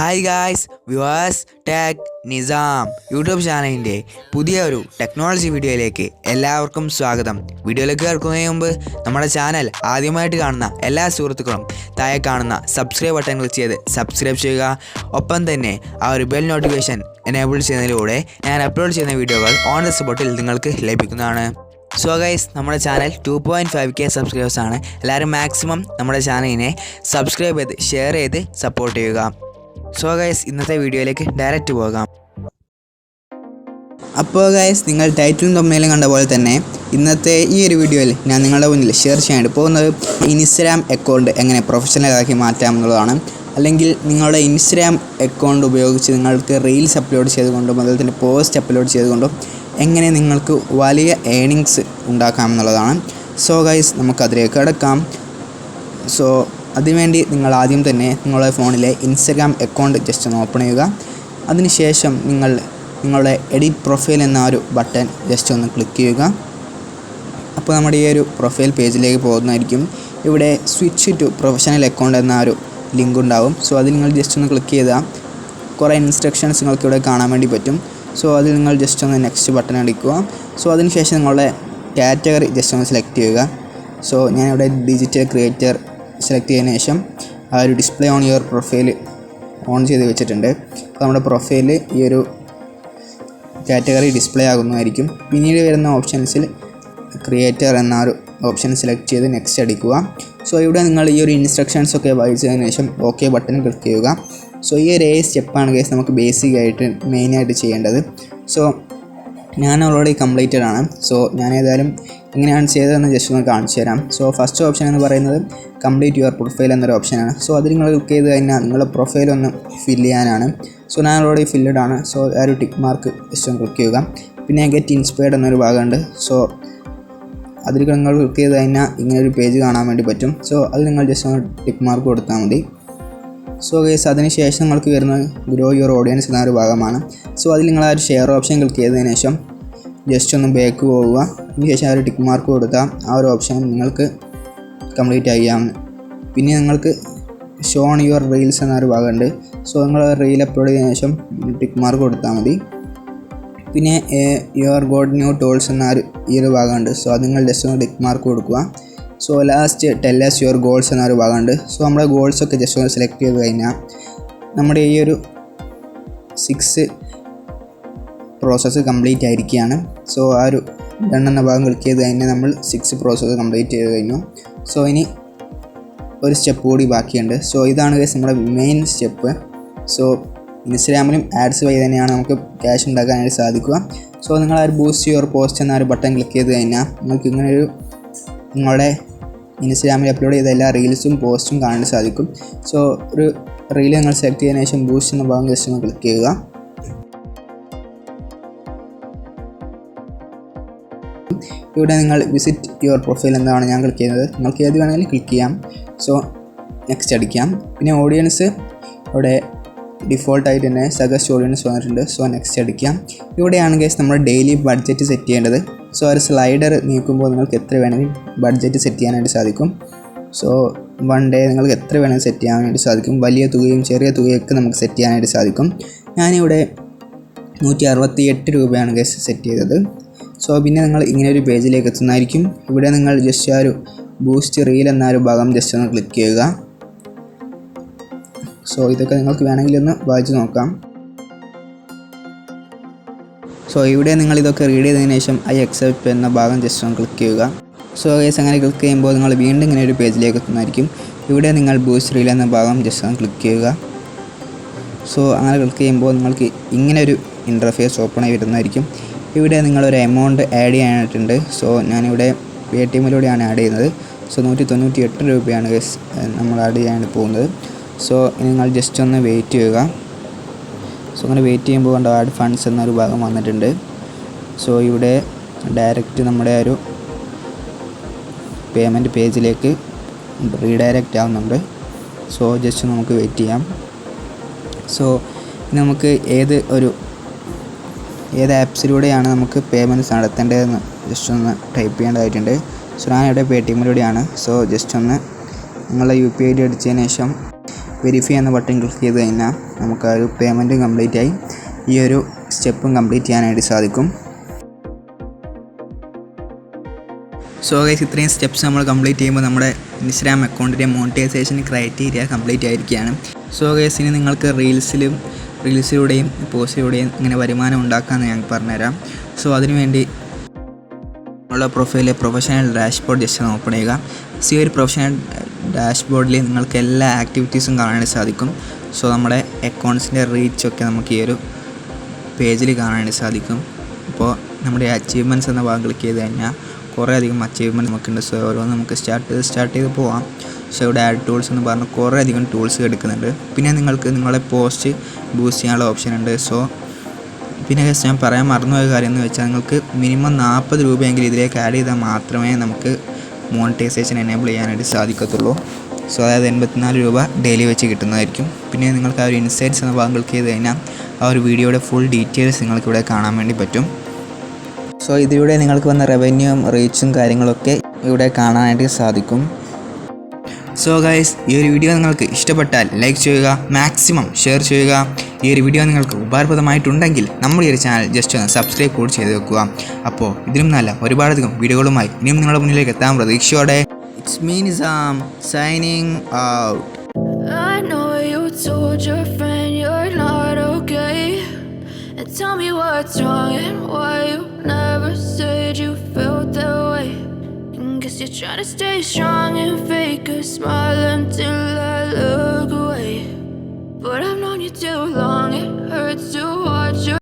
Hi guys viewers tech Nizam YouTube ചാനലിന്റെ പുതിയ ഒരു ടെക്നോളജി വീഡിയോയിലേക്ക് എല്ലാവർക്കും സ്വാഗതം. വീഡിയോയിലേക്ക് കേൾക്കുന്നതിന് മുമ്പ് നമ്മുടെ ചാനൽ ആദ്യമായിട്ട് കാണുന്ന എല്ലാ സുഹൃത്തുക്കളും താഴെ കാണുന്ന സബ്സ്ക്രൈബ് ബട്ടൺ ക്ലിക്ക് ചെയ്ത് സബ്സ്ക്രൈബ് ചെയ്യുക. ഒപ്പം തന്നെ ആ ഒരു ബെൽ നോട്ടിഫിക്കേഷൻ എനേബിൾ ചെയ്യുന്നതിലൂടെ ഞാൻ അപ്ലോഡ് ചെയ്യുന്ന വീഡിയോകൾ ഓൺ ദ സ്പോട്ടിൽ നിങ്ങൾക്ക് ലഭിക്കുന്നതാണ്. സോ ഗൈസ് നമ്മുടെ channel two point five K സബ്സ്ക്രൈബേഴ്സാണ് എല്ലാവരും മാക്സിമം നമ്മുടെ ചാനലിനെ സബ്സ്ക്രൈബ് ചെയ്ത് ഷെയർ ചെയ്ത് സപ്പോർട്ട് ചെയ്യുക. സോ ഗൈസ് ഇന്നത്തെ വീഡിയോയിലേക്ക് ഡയറക്റ്റ് പോകാം. അപ്പോൾ ഗൈസ് നിങ്ങൾ ടൈറ്റിലും തമ്മിലും കണ്ട പോലെ തന്നെ ഇന്നത്തെ ഈ ഒരു വീഡിയോയിൽ ഞാൻ നിങ്ങളുടെ മുന്നിൽ ഷെയർ ചെയ്യാനായിട്ട് പോകുന്നത് ഇൻസ്റ്റഗ്രാം അക്കൗണ്ട് എങ്ങനെ പ്രൊഫഷണലാക്കി മാറ്റാം എന്നുള്ളതാണ്. അല്ലെങ്കിൽ നിങ്ങളുടെ ഇൻസ്റ്റഗ്രാം അക്കൗണ്ട് ഉപയോഗിച്ച് നിങ്ങൾക്ക് റീൽസ് അപ്ലോഡ് ചെയ്തുകൊണ്ടും അതുപോലെ തന്നെ പോസ്റ്റ് അപ്ലോഡ് ചെയ്തുകൊണ്ടും എങ്ങനെ നിങ്ങൾക്ക് വലിയ ഏണിങ്സ് ഉണ്ടാക്കാം എന്നുള്ളതാണ്. സോ ഗൈസ് നമുക്കതിലേക്ക് കിടക്കാം. സോ അതിനുവേണ്ടി നിങ്ങൾ ആദ്യം തന്നെ നിങ്ങളുടെ ഫോണിലെ ഇൻസ്റ്റഗ്രാം അക്കൗണ്ട് ജസ്റ്റ് ഒന്ന് ഓപ്പൺ ചെയ്യുക. അതിനുശേഷം നിങ്ങൾ നിങ്ങളുടെ എഡിറ്റ് പ്രൊഫൈൽ എന്ന ഒരു ബട്ടൺ ജസ്റ്റ് ഒന്ന് ക്ലിക്ക് ചെയ്യുക. അപ്പോൾ നമ്മുടെ ഈ ഒരു പ്രൊഫൈൽ പേജിലേക്ക് പോകുന്നതായിരിക്കും. ഇവിടെ സ്വിച്ച് ടു പ്രൊഫഷണൽ അക്കൗണ്ട് എന്ന ഒരു ലിങ്ക് ഉണ്ടാവും. സോ അതിൽ നിങ്ങൾ ജസ്റ്റ് ഒന്ന് ക്ലിക്ക് ചെയ്താൽ കുറേ ഇൻസ്ട്രക്ഷൻസ് നിങ്ങൾക്ക് ഇവിടെ കാണാൻ വേണ്ടി പറ്റും. സോ അതിൽ നിങ്ങൾ ജസ്റ്റ് ഒന്ന് നെക്സ്റ്റ് ബട്ടൺ അടിക്കുക. സോ അതിനുശേഷം നിങ്ങളുടെ കാറ്റഗറി ജസ്റ്റ് ഒന്ന് സെലക്ട് ചെയ്യുക. സോ ഞാനിവിടെ ഡിജിറ്റൽ ക്രിയേറ്റർ സെലക്ട് ചെയ്തതിന് ശേഷം ആ ഒരു display on your profile on ചെയ്ത് വെച്ചിട്ടുണ്ട്. അപ്പോൾ നമ്മുടെ പ്രൊഫൈൽ ഈ ഒരു കാറ്റഗറി ഡിസ്പ്ലേ ആകുന്നതായിരിക്കും. പിന്നീട് വരുന്ന ഓപ്ഷൻസിൽ ക്രിയേറ്റർ എന്ന ഒരു ഓപ്ഷൻ സെലക്ട് ചെയ്ത് നെക്സ്റ്റ് അടിക്കുക. സോ ഇവിടെ നിങ്ങൾ ഈ ഒരു ഇൻസ്ട്രക്ഷൻസ് ഒക്കെ വായിച്ചതിന് ശേഷം ഓക്കെ ബട്ടൺ ക്ലിക്ക് ചെയ്യുക. സോ ഈ ഒരു ഏ സ്റ്റെപ്പാണ് കേസ് നമുക്ക് ബേസിക് ആയിട്ട് മെയിനായിട്ട് ചെയ്യേണ്ടത്. സോ ഞാൻ ഓൾറെഡി കംപ്ലീറ്റഡ് ആണ്. സോ ഞാൻ ഏതായാലും എങ്ങനെയാണ് ചെയ്തതെന്ന് ജസ്റ്റ് ഒന്ന് കാണിച്ചു തരാം. സോ ഫസ്റ്റ് ഓപ്ഷൻ എന്ന് പറയുന്നത് കംപ്ലീറ്റ് യുവർ പ്രൊഫൈൽ എന്നൊരു ഓപ്ഷനാണ് സോ അത് നിങ്ങൾ ക്ലിക്ക് ചെയ്ത് കഴിഞ്ഞാൽ നിങ്ങളുടെ പ്രൊഫൈൽ ഒന്ന് ഫിൽ ചെയ്യാനാണ്. സോ ഞാൻ ഓൾറെഡി ഫില്ലഡ് ആണ്. സോ ആ ഒരു ടിക്ക് മാർക്ക് ജസ്റ്റ് ഒന്ന് ക്ലിക്ക് ചെയ്യുക. പിന്നെ ഗെറ്റ് ഇൻസ്പയർഡ് എന്നൊരു ഭാഗമുണ്ട്. സോ അതിൽ നിങ്ങൾ ക്ലിക്ക് ചെയ്ത് കഴിഞ്ഞാൽ ഒരു പേജ് കാണാൻ വേണ്ടി പറ്റും. സോ അത് നിങ്ങൾ ജസ്റ്റ് ഒന്ന് ടിക്ക് മാർക്ക് കൊടുത്താൽ മതി. സോ ഗേസ് അതിനുശേഷം നിങ്ങൾക്ക് വരുന്ന ഗ്രോ യുവർ ഓഡിയൻസ് എന്ന ഒരു ഭാഗമാണ്. സോ അതിൽ നിങ്ങൾ ആ ഒരു ഷെയർ ഓപ്ഷൻ ക്ലിക്ക് ചെയ്തതിന് ശേഷം ജസ്റ്റ് ഒന്ന് ബാക്ക് പോവുക. അതിനുശേഷം ആ ഒരു ടിക്ക് മാർക്ക് കൊടുത്താൽ ആ ഒരു ഓപ്ഷൻ നിങ്ങൾക്ക് കംപ്ലീറ്റ് ചെയ്യാം. പിന്നെ നിങ്ങൾക്ക് ഷോൺ യുവർ റീൽസ് എന്നൊരു ഭാഗമുണ്ട്. സോ നിങ്ങൾ റീൽ അപ്ലോഡ് ചെയ്തതിനു ശേഷം ടിക്ക് മാർക്ക് കൊടുത്താൽ മതി. പിന്നെ യുവർ ഗോഡ് ന്യൂ ടോൾസ് എന്ന ഒരു ഈ ഒരു ഭാഗമുണ്ട്. സോ അത് നിങ്ങൾ ജസ്റ്റ് ഒന്ന് ടിക്ക് മാർക്ക് കൊടുക്കുക. So last tell us your goals എന്നൊരു ഭാഗമുണ്ട്. സോ നമ്മുടെ ഗോൾസൊക്കെ ജസ്റ്റ് ഒന്ന് സെലക്ട് ചെയ്ത് കഴിഞ്ഞാൽ നമ്മുടെ ഈ ഒരു സിക്സ് പ്രോസസ്സ് കംപ്ലീറ്റ് ആയിരിക്കുകയാണ്. സോ ആ ഒരു രണ്ടെണ്ണ ഭാഗം ക്ലിക്ക് ചെയ്ത് കഴിഞ്ഞാൽ നമ്മൾ സിക്സ് പ്രോസസ്സ് കംപ്ലീറ്റ് ചെയ്ത് കഴിഞ്ഞു. സോ ഇനി ഒരു സ്റ്റെപ്പ് കൂടി ബാക്കിയുണ്ട്. സോ ഇതാണ് guys നമ്മുടെ മെയിൻ സ്റ്റെപ്പ് സോ ഇൻസ്റ്റാഗ്രാമിലും ആഡ്സ് വഴി തന്നെയാണ് നമുക്ക് ക്യാഷ് ഉണ്ടാക്കാനായിട്ട് സാധിക്കുക. സോ നിങ്ങൾ ആ ഒരു ബൂസ്റ്റ് യുവർ പോസ്റ്റ് എന്ന ഒരു ബട്ടൺ ക്ലിക്ക് ചെയ്ത് കഴിഞ്ഞാൽ നിങ്ങൾക്ക് ഇങ്ങനെ ഒരു നിങ്ങളുടെ ഇൻസ്റ്റാഗ്രാമിൽ അപ്ലോഡ് ചെയ്ത എല്ലാ റീൽസും പോസ്റ്റും കാണാൻ സാധിക്കും. സോ ഒരു റീൽ നിങ്ങൾ സെലക്ട് ചെയ്തതിനു ശേഷം ബൂസ്റ്റ് എന്ന ഭാഗം ജസ്റ്റ് ഒന്ന് ക്ലിക്ക് ചെയ്യുക. ഇവിടെ നിങ്ങൾ വിസിറ്റ് യുവർ പ്രൊഫൈൽ എന്താണ് ഞാൻ ക്ലിക്ക് ചെയ്യുന്നത്. നിങ്ങൾക്ക് ഏത് വേണമെങ്കിലും ക്ലിക്ക് ചെയ്യാം. സോ നെക്സ്റ്റ് അടിക്കാം. പിന്നെ ഓഡിയൻസ് ഇവിടെ ഡിഫോൾട്ടായിട്ട് തന്നെ സജസ്റ്റ് ഓഡിയൻസ് വന്നിട്ടുണ്ട്. സോ നെക്സ്റ്റ് അടിക്കാം ഇവിടെയാണ് കേസ് നമ്മൾ ഡെയിലി ബഡ്ജറ്റ് സെറ്റ് ചെയ്യേണ്ടത്. സോ ഒരു സ്ലൈഡർ നീക്കുമ്പോൾ നിങ്ങൾക്ക് എത്ര വേണമെങ്കിലും ബഡ്ജറ്റ് സെറ്റ് ചെയ്യാനായിട്ട് സാധിക്കും. സോ വൺ ഡേ നിങ്ങൾക്ക് എത്ര വേണമെങ്കിലും സെറ്റ് ചെയ്യാൻ വേണ്ടി സാധിക്കും. വലിയ തുകയും ചെറിയ തുകയൊക്കെ നമുക്ക് സെറ്റ് ചെയ്യാനായിട്ട് സാധിക്കും. ഞാനിവിടെ നൂറ്റി അറുപത്തി എട്ട് രൂപയാണ് കേസ് സെറ്റ് ചെയ്തത്. സോ പിന്നെ നിങ്ങൾ ഇങ്ങനെ ഒരു പേജിലേക്ക് എത്തുന്നതായിരിക്കും. ഇവിടെ നിങ്ങൾ ജസ്റ്റ് ആ ഒരു ബൂസ്റ്റ് റീൽ എന്നൊരു ഭാഗം ജസ്റ്റ് ഒന്ന് ക്ലിക്ക് ചെയ്യുക. സോ ഇതൊക്കെ നിങ്ങൾക്ക് വേണമെങ്കിൽ ഒന്ന് വായിച്ചു നോക്കാം. സോ ഇവിടെ നിങ്ങൾ ഇതൊക്കെ റീഡ് ചെയ്തതിന് ശേഷം ഐ അക്സെപ്റ്റ് എന്ന ഭാഗം ജസ്റ്റ് ഒന്ന് ക്ലിക്ക് ചെയ്യുക. സോ കേസ് അങ്ങനെ ക്ലിക്ക് ചെയ്യുമ്പോൾ നിങ്ങൾ വീണ്ടും ഇങ്ങനെ ഒരു പേജിലേക്ക് എത്തുന്നതായിരിക്കും. ഇവിടെ നിങ്ങൾ ബൂസ്റ്റ് റീൽ എന്ന ഭാഗം ജസ്റ്റ് ഒന്ന് ക്ലിക്ക് ചെയ്യുക. സോ അങ്ങനെ ക്ലിക്ക് ചെയ്യുമ്പോൾ നിങ്ങൾക്ക് ഇങ്ങനെ ഒരു ഇന്റർഫേസ് ഓപ്പൺ ആയി വരുന്നതായിരിക്കും. ഇവിടെ നിങ്ങളൊരു എമൗണ്ട് ആഡ് ചെയ്യാനായിട്ടുണ്ട്. സോ ഞാനിവിടെ പേ ടി എമ്മിലൂടെയാണ് ആഡ് ചെയ്യുന്നത്. സോ നൂറ്റി തൊണ്ണൂറ്റി എട്ട് രൂപയാണ് guys, നമ്മൾ ആഡ് ചെയ്യാനായിട്ട് പോകുന്നത്. സോ നിങ്ങൾ ജസ്റ്റ് ഒന്ന് വെയിറ്റ് ചെയ്യുക. സോ അങ്ങനെ വെയിറ്റ് ചെയ്യുമ്പോൾ കണ്ടോ ആഡ് ഫണ്ട്സ് എന്നൊരു ഭാഗം വന്നിട്ടുണ്ട്. സോ ഇവിടെ ഡയറക്റ്റ് നമ്മുടെ ഒരു പേയ്മെന്റ് പേജിലേക്ക് റീഡയറക്റ്റ് ആവുന്നുണ്ട്. സോ ജസ്റ്റ് നമുക്ക് വെയിറ്റ് ചെയ്യാം. സോ നമുക്ക് ഏത് ഒരു ഏത് ആപ്സിലൂടെയാണ് നമുക്ക് പേയ്മെന്റ്സ് നടത്തേണ്ടതെന്ന് ജസ്റ്റ് ഒന്ന് ടൈപ്പ് ചെയ്യേണ്ടതായിട്ടുണ്ട്. സോ ഞാനിവിടെ പേ ടി എമ്മിലൂടെയാണ് സോ ജസ്റ്റ് ഒന്ന് നിങ്ങളുടെ യു പി ഐ ഡി അടിച്ചതിന് ശേഷം വെരിഫൈ എന്ന ബട്ടൺ ക്ലിക്ക് ചെയ്ത് കഴിഞ്ഞാൽ നമുക്ക് ആ ഒരു പേയ്മെന്റും കംപ്ലീറ്റ് ആയി ഈ ഒരു സ്റ്റെപ്പും കംപ്ലീറ്റ് ചെയ്യാനായിട്ട് സാധിക്കും. സോ ഗൈസ് ഇത്രയും സ്റ്റെപ്സ് നമ്മൾ കംപ്ലീറ്റ് ചെയ്യുമ്പോൾ നമ്മുടെ ഇൻസ്റ്റാഗ്രാം അക്കൗണ്ടിന്റെ മോണിറ്റൈസേഷൻ ക്രൈറ്റീരിയ കംപ്ലീറ്റ് ആയിരിക്കുകയാണ്. സോ ഗൈസ് ഇനി നിങ്ങൾക്ക് റീൽസിലും റീൽസിലൂടെയും പോസ്റ്റിലൂടെയും ഇങ്ങനെ വരുമാനം ഉണ്ടാക്കാമെന്ന് ഞാൻ പറഞ്ഞുതരാം. സോ അതിനുവേണ്ടി ഉള്ള പ്രൊഫൈലിലെ പ്രൊഫഷണൽ ഡാഷ്ബോർഡ് ജസ്റ്റ് ഓപ്പൺ ചെയ്യുക. സി ഒരു പ്രൊഫഷണൽ ഡാഷ്ബോർഡിൽ നിങ്ങൾക്ക് എല്ലാ ആക്ടിവിറ്റീസും കാണാനായിട്ട് സാധിക്കും. സോ നമ്മുടെ അക്കൗണ്ട്സിന്റെ റീച്ചൊക്കെ നമുക്ക് ഈ ഒരു പേജിൽ കാണാനായിട്ട് സാധിക്കും. അപ്പോൾ നമ്മുടെ അച്ചീവ്മെന്റ്സ് എന്ന ഭാഗം ക്ലിക്ക് ചെയ്ത് കഴിഞ്ഞാൽ കുറേ അധികം അച്ചീവ്മെന്റ് നമുക്കുണ്ട്. സോ ഓരോന്ന് നമുക്ക് സ്റ്റാർട്ട് ചെയ്ത് സ്റ്റാർട്ട് ചെയ്ത് പോവാം. സോ ഇവിടെ ആഡ് ടൂൾസ് എന്ന് പറഞ്ഞ് കുറേ അധികം ടൂൾസ് എടുക്കുന്നുണ്ട്. പിന്നെ നിങ്ങൾക്ക് നിങ്ങളുടെ പോസ്റ്റ് ബൂസ്റ്റ് ചെയ്യാനുള്ള ഓപ്ഷൻ ഉണ്ട്. സോ പിന്നെ ഞാൻ പറയാൻ മറന്നുപോയ കാര്യം എന്ന് വെച്ചാൽ നിങ്ങൾക്ക് മിനിമം നാൽപ്പത് രൂപയെങ്കിലും ഇതിലേക്ക് ആഡ് ചെയ്താൽ മാത്രമേ നമുക്ക് മോണിറ്റൈസേഷൻ എനേബിൾ ചെയ്യാനായിട്ട് സാധിക്കത്തുള്ളൂ. സോ അതായത് എൺപത്തിനാല് രൂപ ഡെയിലി വെച്ച് കിട്ടുന്നതായിരിക്കും. പിന്നെ നിങ്ങൾക്ക് ആ ഒരു ഇൻസൈറ്റ്സ് എന്ന ഭാഗം ക്ലിക്ക് ചെയ്ത് കഴിഞ്ഞാൽ ആ ഒരു വീഡിയോയുടെ ഫുൾ ഡീറ്റെയിൽസ് നിങ്ങൾക്ക് ഇവിടെ കാണാൻ വേണ്ടി പറ്റും. സോ ഇതിലൂടെ നിങ്ങൾക്ക് വന്ന റവന്യൂവും റീച്ചും കാര്യങ്ങളൊക്കെ ഇവിടെ കാണാനായിട്ട് സാധിക്കും. സോ ഗൈസ് ഈ ഒരു വീഡിയോ നിങ്ങൾക്ക് ഇഷ്ടപ്പെട്ടാൽ ലൈക്ക് ചെയ്യുക മാക്സിമം ഷെയർ ചെയ്യുക. ഈ ഒരു വീഡിയോ നിങ്ങൾക്ക് ഉപകാരപ്രദമായിട്ടുണ്ടെങ്കിൽ നമ്മുടെ ഈ ഒരു ചാനൽ ജസ്റ്റ് ഒന്ന് സബ്സ്ക്രൈബ് കൂടി ചെയ്ത് വെക്കുക അപ്പോൾ ഇതിലും നല്ല ഒരുപാടധികം വീഡിയോകളുമായി ഇനിയും നിങ്ങളുടെ മുന്നിലേക്ക് എത്താൻ പ്രതീക്ഷയോടെ it's മീനിസാം signing out I know you told your friend you're not okay. And tell me what's wrong and why you never said you felt that way. And guess you're trying to stay strong and fake a smile until I look away. But I've known you too long, it hurts to watch you